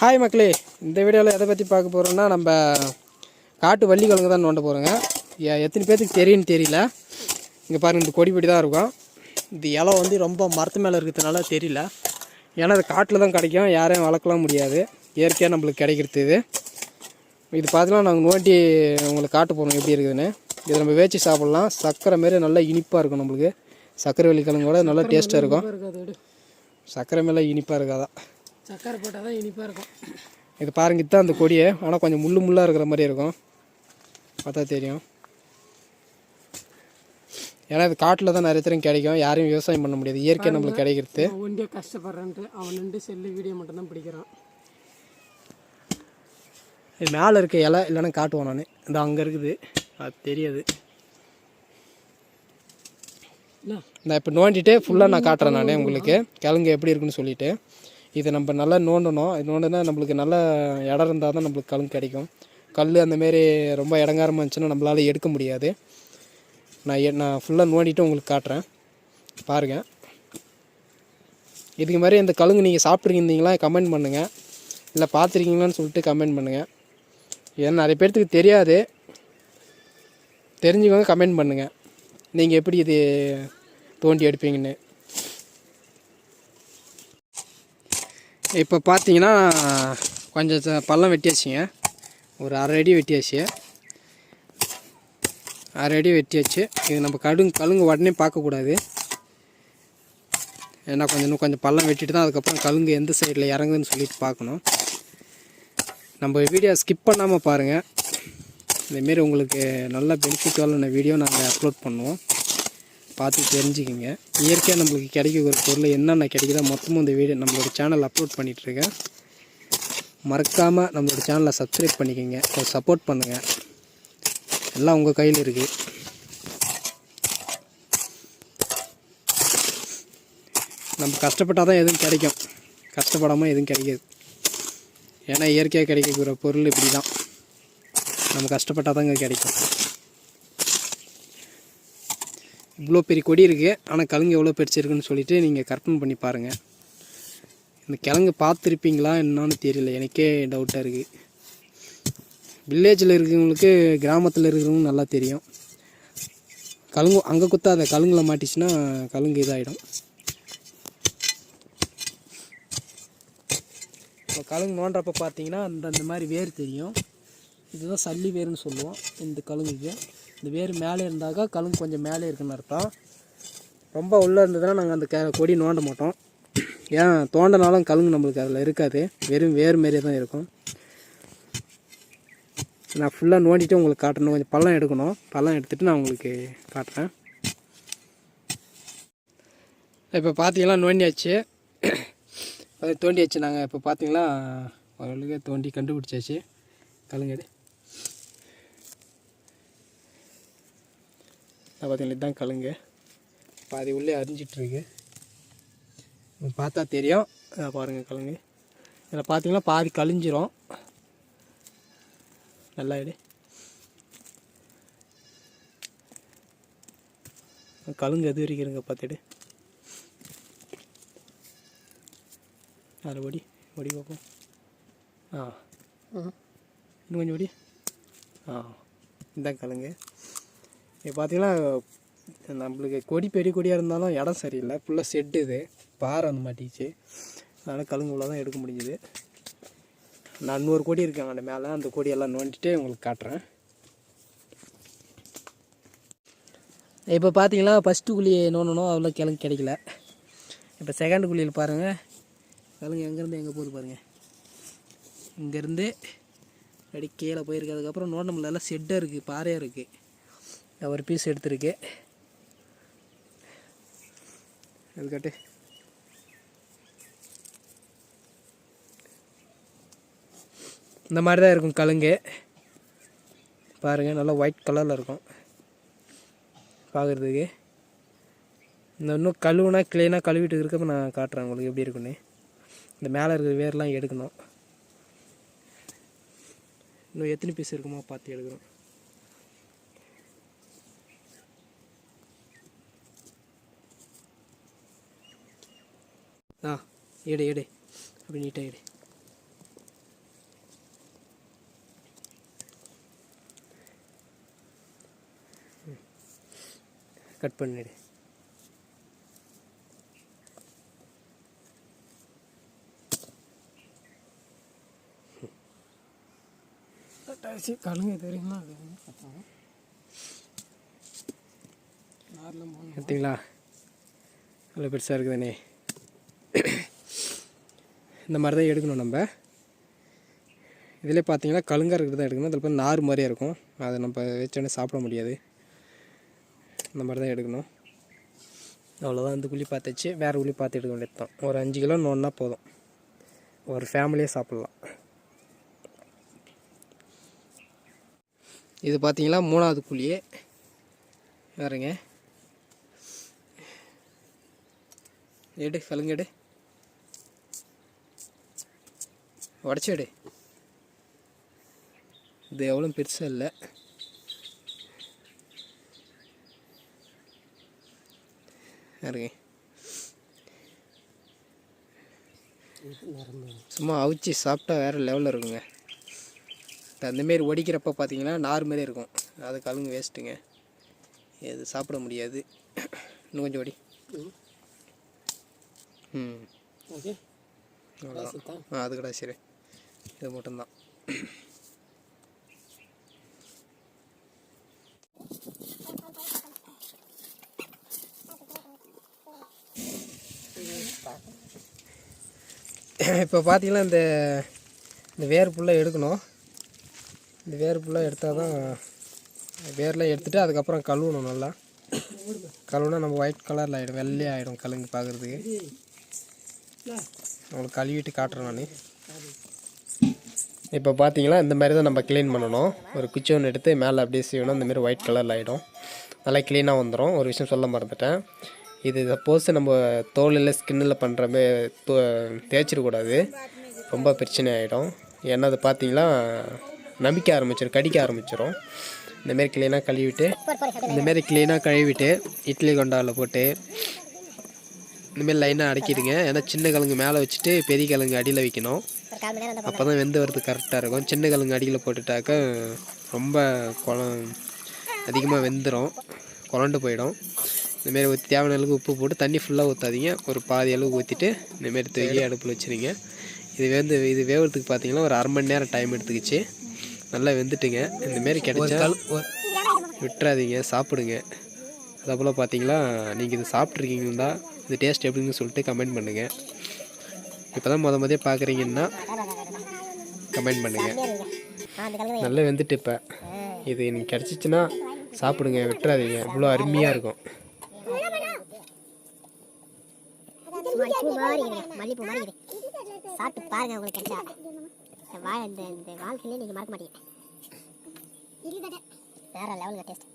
Hi மக்களே. இந்த வீடியோவில் எதை பற்றி பார்க்க போகிறோம்னா நம்ம காட்டு வள்ளி கிழங்கு தான் நோண்ட போகிறோங்க எத்தனை பேர்த்துக்கு தெரியும்னு தெரியல. இங்கே பாருங்க இந்த கொடிப்படி தான் இருக்கும். இந்த இலை வந்து ரொம்ப மரத்து மேலே இருக்கிறதுனால தெரியல. ஏன்னா அது காட்டில் தான் கிடைக்கும். யாரையும் வளர்க்கலாம் முடியாது. இயற்கையாக நம்மளுக்கு கிடைக்கிறது இது. இது பார்த்தீங்கன்னா நாங்கள் நோண்டி உங்களுக்கு காட்ட போகிறோம் எப்படி இருக்குதுன்னு. இதை நம்ம வேச்சு சாப்பிட்லாம். சர்க்கரை மாரி நல்லா இனிப்பாக இருக்கும் நம்மளுக்கு. சர்க்கரை வெள்ளி கிழங்கோட நல்லா டேஸ்ட்டாக இருக்கும். சர்க்கரை மேலே இனிப்பாக இருக்காதான் சக்கரை போட்டால் தான் இனிப்பாக இருக்கும். இது பாருங்க இதுதான் அந்த கொடியை. ஆனால் கொஞ்சம் முள்ளு முள்ளாக இருக்கிற மாதிரி இருக்கும். பார்த்தா தெரியும். ஏன்னா இது காட்டில் தான் நிறைய பேரும் கிடைக்கும். யாரையும் விவசாயம் பண்ண முடியாது. இயற்கை நம்மளுக்கு கிடைக்கிறது. ஒண்டியே கஷ்டப்படுறான்ட்டு அவன் நின்று செல்லு வீடியோ மட்டும் தான் பிடிக்கிறான். இது மேலே இருக்க இலை இல்லைன்னா காட்டுவோம் நான். இந்த அங்கே இருக்குது. அது தெரியாது. நான் இப்போ நோண்டிட்டு ஃபுல்லாக நான் காட்டுறேன் நான் உங்களுக்கு. கிழங்கு எப்படி இருக்குன்னு சொல்லிட்டு. இதை நம்ம நல்லா நோண்டணும். இது நோண்டுனா நம்மளுக்கு நல்ல இடம் இருந்தால் தான் நம்மளுக்கு கல் கிடைக்கும். கல் அந்தமாரி ரொம்ப இடங்காரமாக இருந்துச்சுன்னா நம்மளால் எடுக்க முடியாது. நான் எ- நான் ஃபுல்லாக நோண்டிட்டு உங்களுக்கு காட்டுறேன். பாருங்கள் இதுக்கு மாதிரி இந்த கழுங்கு நீங்கள் சாப்பிட்ருந்தீங்களா கமெண்ட் பண்ணுங்கள் இல்லை பார்த்துருக்கீங்களான்னு சொல்லிட்டு கமெண்ட் பண்ணுங்கள் ஏன்னா நிறைய பேர்த்துக்கு தெரியாது. தெரிஞ்சுக்கோங்க கமெண்ட் பண்ணுங்கள் நீங்கள் எப்படி இது தோண்டி எடுப்பீங்கன்னு. இப்போ பார்த்தீங்கன்னா கொஞ்சம் பள்ளம் வெட்டியாச்சுங்க. ஒரு அரை அடி வெட்டியாச்சு. அரை அடி வெட்டியாச்சு. இது நம்ம கடுங்கு கழுங்கு உடனே பார்க்கக்கூடாது. ஏன்னா கொஞ்சம் இன்னும் கொஞ்சம் பள்ளம் வெட்டிட்டு தான் அதுக்கப்புறம் கழுங்கு எந்த சைடில் இறங்குதுன்னு சொல்லிட்டு பார்க்கணும். நம்ம வீடியோ ஸ்கிப் பண்ணாமல் பாருங்கள் இதேமாரி உங்களுக்கு நல்ல பெனிஃபிட்டான வீடியோ நாங்கள் அப்லோட் பண்ணுவோம். பார்த்து தெரிஞ்சுக்கிங்க. இயற்கையாக நம்மளுக்கு கிடைக்கிற பொருள் என்னென்ன கிடைக்குதோ மொத்தமும் இந்த வீடியோ நம்மளோட சேனல் அப்லோட் பண்ணிகிட்ருக்கேன் மறக்காமல் நம்மளோட சேனலை சப்ஸ்கிரைப் பண்ணிக்கோங்க. கொஞ்சம் சப்போர்ட் பண்ணுங்கள் எல்லாம் உங்கள் கையில் இருக்குது நம்ம கஷ்டப்பட்டால் தான் எதுவும் கிடைக்கும். கஷ்டப்படாமல் எதுவும் கிடைக்காது. ஏன்னா இயற்கையாக கிடைக்கக்கூடிய பொருள் இப்படி தான் நம்ம கஷ்டப்பட்டால் தாங்க கிடைக்கும். இவ்வளோ பெரிய கொடி இருக்குது ஆனால் கிழங்கு எவ்வளோ பெருசிருக்குன்னு சொல்லிவிட்டு நீங்கள் கற்பனை பண்ணி பாருங்கள் இந்த கிழங்கு பார்த்துருப்பீங்களா என்னன்னு தெரியல. எனக்கே டவுட்டாக இருக்குது வில்லேஜில் இருக்கிறவங்களுக்கு கிராமத்தில் இருக்கிறவங்க நல்லா தெரியும். கழுங்கு அங்கே குத்தாத கழுங்கில் மாட்டிச்சுன்னா கழுங்கு இதாகிடும் இப்போ கழுங்கு நோண்டுறப்ப பார்த்தீங்கன்னா அந்த அந்த மாதிரி வேர் தெரியும். இதுதான் சல்லி வேர்னு சொல்லுவோம் இந்த கழுங்குக்கு. இந்த வேர் மேலே இருந்தாக்கா கழுங்கு கொஞ்சம் மேலே இருக்குன்னு அர்த்தம். ரொம்ப உள்ளே இருந்ததுன்னா நாங்கள் அந்த க கொடி நோண்ட மாட்டோம். ஏன் தோண்டனாலும் கழுங்கு நம்மளுக்கு அதில் இருக்காது. வெறும் வேர் மாரியே தான் இருக்கும். நான் ஃபுல்லாக நோண்டிட்டு உங்களுக்கு காட்டணும். கொஞ்சம் பள்ளம் எடுக்கணும். பள்ளம் எடுத்துகிட்டு நான் உங்களுக்கு காட்டுறேன். இப்போ பார்த்தீங்கன்னா நோண்டியாச்சு. அது தோண்டியாச்சு நாங்கள் இப்போ பார்த்தீங்களா ஓரளவுக்கு தோண்டி கண்டுபிடிச்சாச்சு. கழுங்கடி பார்த்தீங்களா இதுதான் கழுங்கு. பாதி உள்ளே அரிஞ்சிட்ருக்கு. பார்த்தா தெரியும். இதை பாருங்கள் கழுங்கு. இதில் பார்த்தீங்கன்னா பாதி கழிஞ்சிரும். நல்லா எடு கழுங்கு எது வரைக்கும் இருங்க பார்த்துடு அதில் ஒடி. ஒடி பார்ப்போம் ஆ. இன்னும் கொஞ்சம் ஒடி. ஆ. இதான் கழுங்கு. இப்போ பார்த்தீங்கன்னா நம்மளுக்கு கொடி பெரிய கொடியாக இருந்தாலும் இடம் சரியில்லை. ஃபுல்லாக செட்டு இது. பாறை அந்த மாட்டிச்சு அதனால் கழுங்கு இவ்வளோ தான் எடுக்க முடிஞ்சுது. நான் நூறு கோடி இருக்காங்க அந்த மேலே. அந்த கொடியெல்லாம் நோண்டிட்டு உங்களுக்கு காட்டுறேன். இப்போ பார்த்தீங்கன்னா ஃபஸ்ட்டு குழியை நோண்டணும். அவ்வளோ கிழங்கு கிடைக்கல. இப்போ செகண்ட் குழியில் பாருங்கள் கிழங்கு எங்கேருந்து எங்கே போகுது பாருங்கள் இங்கேருந்து அப்படி கீழே போயிருக்கு அதுக்கப்புறம் நோண்ட முடியல. செட்டாக இருக்குது பாறையாக இருக்குது நான் ஒரு பீஸ் எடுத்திருக்கு அது கட்டு. இந்த மாதிரி தான் இருக்கும் கழுங்கு பாருங்கள் நல்லா ஒயிட் கலரில் இருக்கும். பார்க்குறதுக்கு இந்த இன்னும் கழுவுனா க்ளீனாக கழுவிட்டு இருக்கப்ப நான் காட்டுறேன் உங்களுக்கு எப்படி இருக்குன்னு இந்த மேலே இருக்கிற வேர்லாம் எடுக்கணும். இன்னும் எத்தனை பீஸ் இருக்குமோ பார்த்து எடுக்கணும் ஆ எடு எடு. அப்படி நீட்டாக எடு. கட் பண்ணிடு டாக்ஸி கழுங்க தெரியுமா? அது பார்த்தீங்களா நல்ல பெருசாக இருக்குதுண்ணே இந்த மாதிரி தான் எடுக்கணும் நம்ம. இதில் பார்த்தீங்கன்னா கழுங்கா இருக்கிறது தான் எடுக்கணும். அதில் நார் மாதிரியே இருக்கும். அதை நம்ம வச்சோடனே சாப்பிட முடியாது. இந்த மாதிரி தான் எடுக்கணும். அவ்வளோதான் இந்த குழி பார்த்துச்சு வேறு குழி பார்த்து எடுக்க வேண்டியது தான். ஒரு அஞ்சு கிலோ நோன்னா போதும். ஒரு ஃபேமிலியே சாப்பிட்லாம். இது பார்த்தீங்களா மூணாவது குழியே வேறுங்க. எடு கலுங்க எடு உடச்சி எடு இது எவ்வளோ பெருசாக இல்லை. நரம்பு சும்மா அவிச்சு சாப்பிட்டா வேறு லெவலில் இருக்குங்க. அந்தமாரி ஒடிக்கிறப்ப பார்த்தீங்கன்னா நார் மாதிரி இருக்கும். அது கலுங்கு வேஸ்ட்டுங்க. இது சாப்பிட முடியாது. இன்னும் கொஞ்சம் ஒடி. ம். ஓகே. அவ்வளோதான் ஆ அது கூட சரி. இது மட்டும்தான். இப்போ பார்த்தீங்கன்னா இந்த இந்த வேர் ஃபுல்லாக எடுக்கணும். இந்த வேர் ஃபுல்லாக எடுத்தால் தான் வேர்லாம் எடுத்துகிட்டு அதுக்கப்புறம் கழுவணும் நல்லா. கழுவுனா நம்ம ஒயிட் கலரில் ஆகிடும் வெள்ளையாக ஆகிடும் கழுங்கு பார்க்குறதுக்கு. உங்களுக்கு கழுவிட்டு காட்டுறேன் நான். இப்போ பார்த்தீங்கன்னா இந்த மாதிரி தான் நம்ம க்ளீன் பண்ணணும். ஒரு குச்சி ஒன்று எடுத்து மேலே அப்படியே செய்யணும் இந்த மாதிரி ஒயிட் கலரில் ஆகிடும் நல்லா க்ளீனாக வந்துடும் ஒரு விஷயம் சொல்ல மறந்துட்டேன். இது சப்போஸ் நம்ம தோலில் ஸ்கின்னில் பண்ணுற மாதிரி தேய்ச்சிடக்கூடாது. ரொம்ப பிரச்சனை ஆகிடும் ஏன்னா அது பார்த்தீங்கன்னா நம்பிக்க ஆரம்பிச்சிடும் கடிக்க ஆரம்பிச்சிடும் இந்தமாரி க்ளீனாக கழுவிட்டு இந்தமாரி க்ளீனாக கழுவிட்டு இட்லி கொண்டாவில் போட்டு இந்தமாரி லைனாக அடக்கிடுங்க. ஏன்னா சின்ன கிழங்கு மேலே வச்சுட்டு பெரிய கிழங்கு அடியில் வைக்கணும். அப்போ தான் வெந்து வரது கரெக்டாக இருக்கும். சின்ன கிழங்கு அடியில் போட்டுட்டாக்க ரொம்ப குளம் அதிகமாக வெந்துடும் குழண்டு போயிடும். இந்தமாரி ஊற்றி தேவையான அளவுக்கு உப்பு போட்டு தண்ணி ஃபுல்லாக ஊற்றாதீங்க ஒரு பாதி அளவுக்கு ஊற்றிட்டு இந்தமாரி தூக்கி அடுப்பில் வச்சுருங்க. இது வெந்து இது வேகிறதுக்கு பார்த்தீங்கன்னா ஒரு அரை மணி நேரம் டைம் எடுத்துக்கிச்சு. நல்லா வெந்துட்டுங்க. இந்தமாரி கிடைச்சா விட்டுறாதீங்க. சாப்பிடுங்க. அதே போல் பார்த்தீங்களா நீங்கள் இது சாப்பிட்ருக்கீங்களா இது டேஸ்ட் எப்படின்னு சொல்லிட்டு கமெண்ட் பண்ணுங்கள் இப்போ தான் முத முதைய பார்க்குறீங்கன்னா கமெண்ட் பண்ணுங்கள் நல்லா வெந்துட்டு இப்போ. இது எனக்கு கிடச்சிச்சின்னா சாப்பிடுங்க விட்டுறாதீங்க. இவ்வளோ அருமையாக இருக்கும். மல்லிப்பூ மாதிரி சாப்பிட்டு பாருங்க உங்களுக்கு கிடைச்சா. இந்த வா இந்த இந்த வாழ்க்கையிலே நீங்கள் மறக்க மாட்டீங்க. வேற லெவலுக்கு டேஸ்ட்